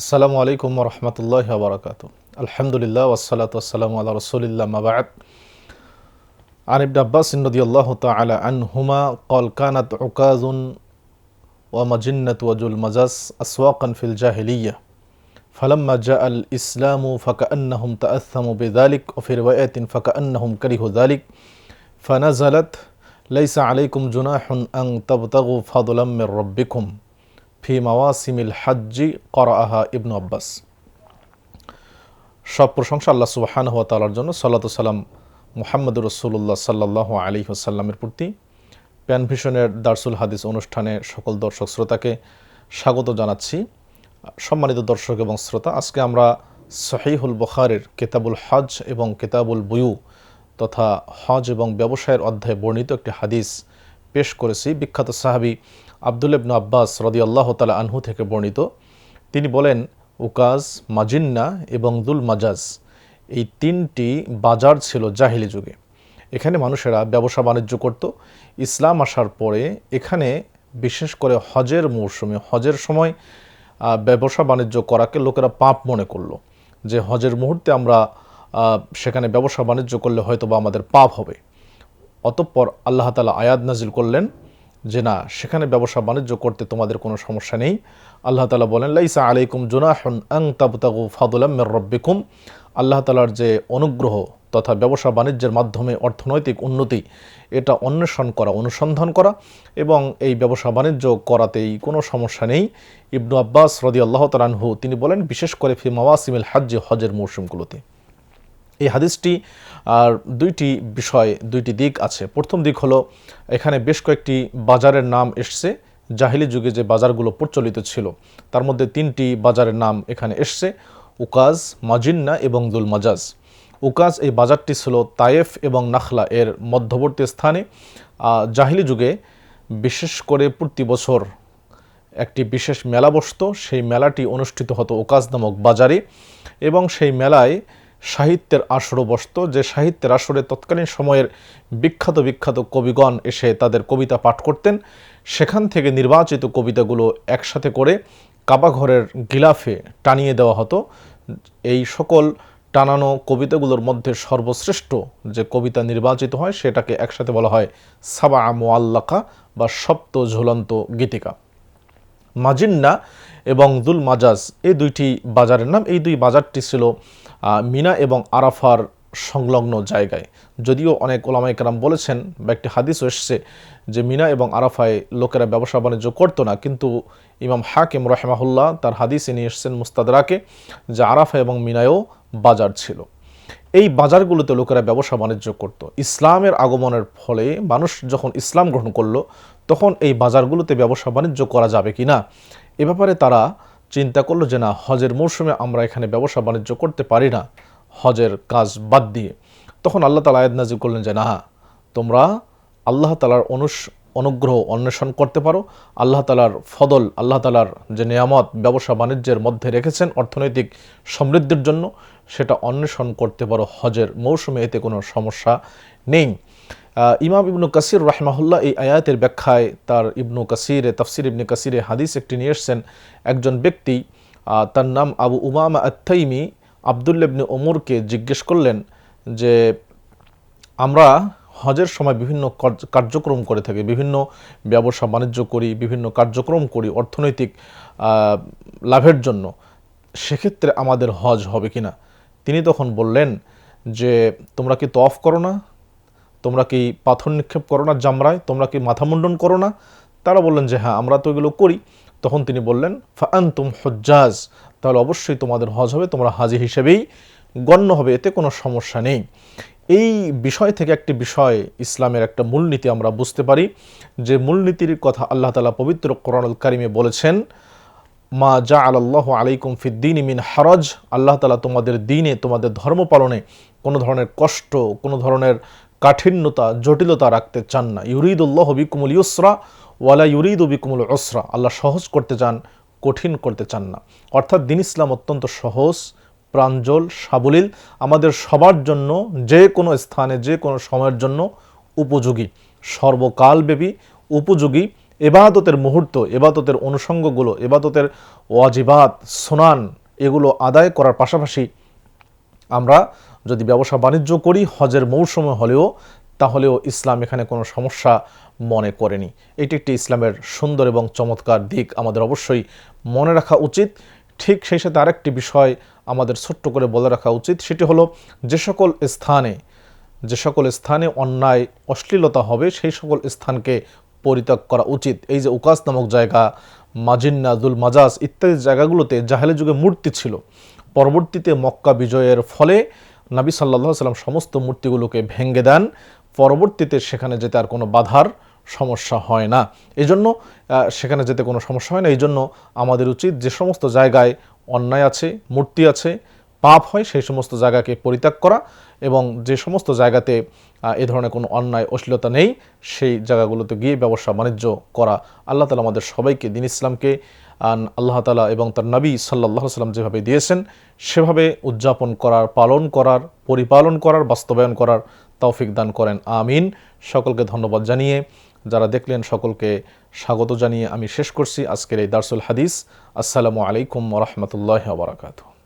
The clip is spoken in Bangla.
আসসালামু আলাইকুম রহমতুল্লাহ বরকাত আলহামদুলিল্লাহ ওসালাত ওসালাম আল্লাহ রসুলিল্লাহ মাবাদ عن ابن عباس رضي الله تعالى عنهما قال كانت عكاظ ومجنة وجل مجاز أسواقا في الجاهلية فلما جاء الإسلام فكأنهم تأثموا بذلك وفي رواية فكأنهم كرهوا ذلك فنزلت ليس عليكم جناح أن تبتغوا فضلا من ربكم ফি মাওয়াসিমিল হাজ্জি করাহা ইবনু আব্বাস। সব প্রশংসা আল্লাহ সুবাহান হওয়া তালার জন্য, সাল্লাত সাল্লাম মুহাম্মদুর রসুল্লাহ সাল্লাহ আলী হাসাল্লামের প্রতি। প্যান ভিশনের দার্সুল হাদিস অনুষ্ঠানে সকল দর্শক শ্রোতাকে স্বাগত জানাচ্ছি। সম্মানিত দর্শক এবং শ্রোতা, আজকে আমরা সহিহুল বখারের কেতাবুল হজ এবং কেতাবুল বুয়ু তথা হজ এবং ব্যবসায়ের অধ্যায়ে বর্ণিত একটি হাদিস পেশ করেছি। বিখ্যাত সাহাবি আবদুল ইবনু আব্বাস রদি আল্লাহ তালা আনহু থেকে বর্ণিত। তিনি বলেন, উকাজ, মাজিন্না এবং দুল মাজাজ এই তিনটি বাজার ছিল জাহিলি যুগে। এখানে মানুষেরা ব্যবসা বাণিজ্য করত। ইসলাম আসার পরে এখানে বিশেষ করে হজের মৌসুমে, হজের সময় ব্যবসা বাণিজ্য করাকে লোকেরা পাপ মনে করল। যে হজের মুহূর্তে আমরা সেখানে ব্যবসা বাণিজ্য করলে হয়তো বা আমাদের পাপ হবে। অতঃপর আল্লাহ তালা আয়াদ নাজিল করলেন যে না, সেখানে ব্যবসা বাণিজ্য করতে তোমাদের কোনো সমস্যা নেই। আল্লাহ তালা বলেন, লাইসা আলাইকুম জুনাহন আং তাবতাগু ফাদুলাম্মের রব্বিকুম। আল্লাহ তালার যে অনুগ্রহ তথা ব্যবসা বাণিজ্যের মাধ্যমে অর্থনৈতিক উন্নতি, এটা অন্বেষণ করা, অনুসন্ধান করা এবং এই ব্যবসা বাণিজ্য করাতেই কোনো সমস্যা নেই। ইবনু আব্বাস রদি আল্লাহ তালানহু তিনি বলেন, বিশেষ করে ফি মাওয়াসিমিল হাজ্জে, হজের মৌসুমগুলোতে। এই হাদিসটি, আর দুইটি বিষয়, দুইটি দিক আছে। প্রথম দিক হলো, এখানে বেশ কয়েকটি বাজারের নাম এসছে। জাহিলি যুগে যে বাজারগুলো প্রচলিত ছিল, তার মধ্যে তিনটি বাজারের নাম এখানে এসছে, উকাজ, মাজিন্না এবং দুল মাজাজ উকাজ এই বাজারটি ছিল তায়েফ এবং নাখলা এর মধ্যবর্তী স্থানে। জাহিলি যুগে বিশেষ করে প্রতি বছর একটি বিশেষ মেলা বসত। সেই মেলাটি অনুষ্ঠিত হতো ওকাজ নামক বাজারে এবং সেই মেলায় সাহিত্যের আসরও বসত, যে সাহিত্যের আসরে তৎকালীন সময়ের বিখ্যাত বিখ্যাত কবিগণ এসে তাদের কবিতা পাঠ করতেন। সেখান থেকে নির্বাচিত কবিতাগুলো একসাথে করে কাবাঘরের গিলাফে টানিয়ে দেওয়া হতো। এই সকল টানানো কবিতাগুলোর মধ্যে সর্বশ্রেষ্ঠ যে কবিতা নির্বাচিত হয়, সেটাকে একসাথে বলা হয় সাবা মোয়াল্লাকা বা সপ্ত ঝুলন্ত গীতিকা। মাজিন্না এবং দুল মাজাজ, এই দুইটি বাজারের নাম। এই দুই বাজারটি ছিল মিনা এবং আরাফার সংলগ্ন জায়গায়। যদিও অনেক ওলামাইকারাম বলেছেন বা একটি হাদিসও এসছে যে মিনা এবং আরাফায় লোকেরা ব্যবসা বাণিজ্য করতো না। কিন্তু ইমাম হাকিম রহেমাহুল্লাহ তার হাদিসে নিয়ে এসছেন মুস্তাদরাকে যে আরাফা এবং মিনায়ও বাজার ছিল। এই বাজারগুলোতে লোকেরা ব্যবসা বাণিজ্য করত। ইসলামের আগমনের ফলে মানুষ যখন ইসলাম গ্রহণ করল, তখন এই বাজারগুলোতে ব্যবসা বাণিজ্য করা যাবে কি না এ ব্যাপারে তারা চিন্তা করল যে, না, হজের মৌসুমে আমরা এখানে ব্যবসা বাণিজ্য করতে পারি না। হজের কাজ বাদ দিয়ে। তখন আল্লাহ তালা আয়াত নাজির করলেন যে, না, তোমরা আল্লাহ তালার অনুস অনুগ্রহ অন্বেষণ করতে পারো। আল্লাহ তালার ফদল, আল্লাহ তালার যে নিয়ামত ব্যবসা বাণিজ্যের মধ্যে রেখেছেন অর্থনৈতিক সমৃদ্ধির জন্য, সেটা অন্বেষণ করতে পারো হজের মৌসুমে, এতে কোনো সমস্যা নেই। ইমাম ইবনু কাসির রাহমাহুল্লাহ এই আয়াতের ব্যাখ্যায় তার ইবনু কাসিরে, তফসির ইবনে কাসিরে হাদিস একটি নিয়ে এসছেন। একজন ব্যক্তি তার নাম আবু উমামা আত্তাইমি আবদুল্লাবনে ওমরকে জিজ্ঞেস করলেন যে, আমরা হজের সময় বিভিন্ন কার্যক্রম করে থাকি, বিভিন্ন ব্যবসা বাণিজ্য করি, বিভিন্ন কার্যক্রম করি অর্থনৈতিক লাভের জন্য। সেক্ষেত্রে আমাদের হজ হবে কি না তিনি তখন বললেন যে, তোমরা কি তফ করো না? তোমরা কি পাথর নিক্ষেপ করো না, জামরায়? তোমরা কি মাথা মুন্ডন করো না? তারা বললেন যে হ্যাঁ আমরা তো এগুলো করি। তখন তিনি বললেন ফান তুম হজ্জাজ। তাহলে অবশ্যই তোমাদের হজ হবে, তোমরা হাজি হিসেবেই গণ্য হবে, এতে কোনো সমস্যা নেই। এই বিষয় থেকে একটি বিষয় ইসলামের একটা মূলনীতি আমরা বুঝতে পারি, যে মূলনীতির কথা আল্লাহ তালা পবিত্র কোরআনুল কারিমে বলেছেন, মা জা আল্লাহ আলাইকুম ফিদ্দিন ইমিন হারজ আল্লাহ তালা তোমাদের দিনে, তোমাদের ধর্ম পালনে কোনো ধরনের কষ্ট, কোনো ধরনের কাঠিন্যতা, জটিলতা রাখতে চান না। ইউরিদুল্লাহ বিকুমুল ইউসরা ওয়ালা ইউরিদ বিকুমুল ওসরা আল্লাহ সহজ করতে চান, কঠিন করতে চান না। অর্থাৎ দিন ইসলাম অত্যন্ত সহজ প্রাঞ্জল, সাবলীল আমাদের সবার জন্য যে কোনো স্থানে, যে কোনো সময়ের জন্য উপযোগী, সর্বকালব্যাপী উপযোগী এবাদতের মুহূর্ত, এবাদতের অনুষঙ্গগুলো, এবাদতের ওয়াজিবাত, সোনান এগুলো আদায় করার পাশাপাশি আমরা যদি ব্যবসা বাণিজ্য করি, হজের মৌসুমে হলেও, তাহলেও ইসলাম এখানে কোনো সমস্যা মনে করেনি। এটি একটি ইসলামের সুন্দর এবং চমৎকার দিক। আমাদের অবশ্যই মনে রাখা উচিত। ঠিক সেই সাথে আরেকটি বিষয় আমাদের ছোট্ট করে বলে রাখা উচিত, সেটি হলো যে সকল স্থানে, যে সকল স্থানে অন্যায়, অশ্লীলতা হবে, সেই সকল স্থানকে পরিত্যাগ করা উচিত। এই যে উকাস নামক জায়গা, মাজিন্না দুল মাজাজ ইত্যাদি জায়গাগুলোতে জাহেলি যুগে মূর্তি ছিল। পরবর্তীতে মক্কা বিজয়ের ফলে নাবী সাল্লাহ সাল্লাম সমস্ত মূর্তিগুলোকে ভেঙ্গে দেন। পরবর্তীতে সেখানে যেতে আর কোনো বাধার সমস্যা হয় না। এই জন্য সেখানে যেতে কোনো সমস্যা হয় না। এই জন্য আমাদের উচিত যে সমস্ত জায়গায় অন্যায় আছে, মূর্তি আছে, পাপ হয় সেই সমস্ত জায়গাকে পরিত্যাগ করা এবং যে সমস্ত জায়গাতে এ ধরনের কোনো অন্যায়, অশ্লীলতা নেই, সেই জায়গাগুলোতে গিয়ে ব্যবসা, বাণিজ্য করা। আল্লাহ তালা আমাদের সবাইকে দিন ইসলামকে আল্লাহ তালা এবং তার নবী সাল্লাহ সাল্লাম যেভাবে দিয়েছেন, সেভাবে উদযাপন করার, পালন করার, পরিপালন করার, বাস্তবায়ন করার তৌফিক দান করেন। আমিন। সকলকে ধন্যবাদ জানিয়ে যারা দেখলেন সকলকে স্বাগত জানিয়ে আমি শেষ করছি আজকের এই দার্সুল হাদিস। আসসালামু আলাইকুম রহমতুল্লাহ বারাকাতু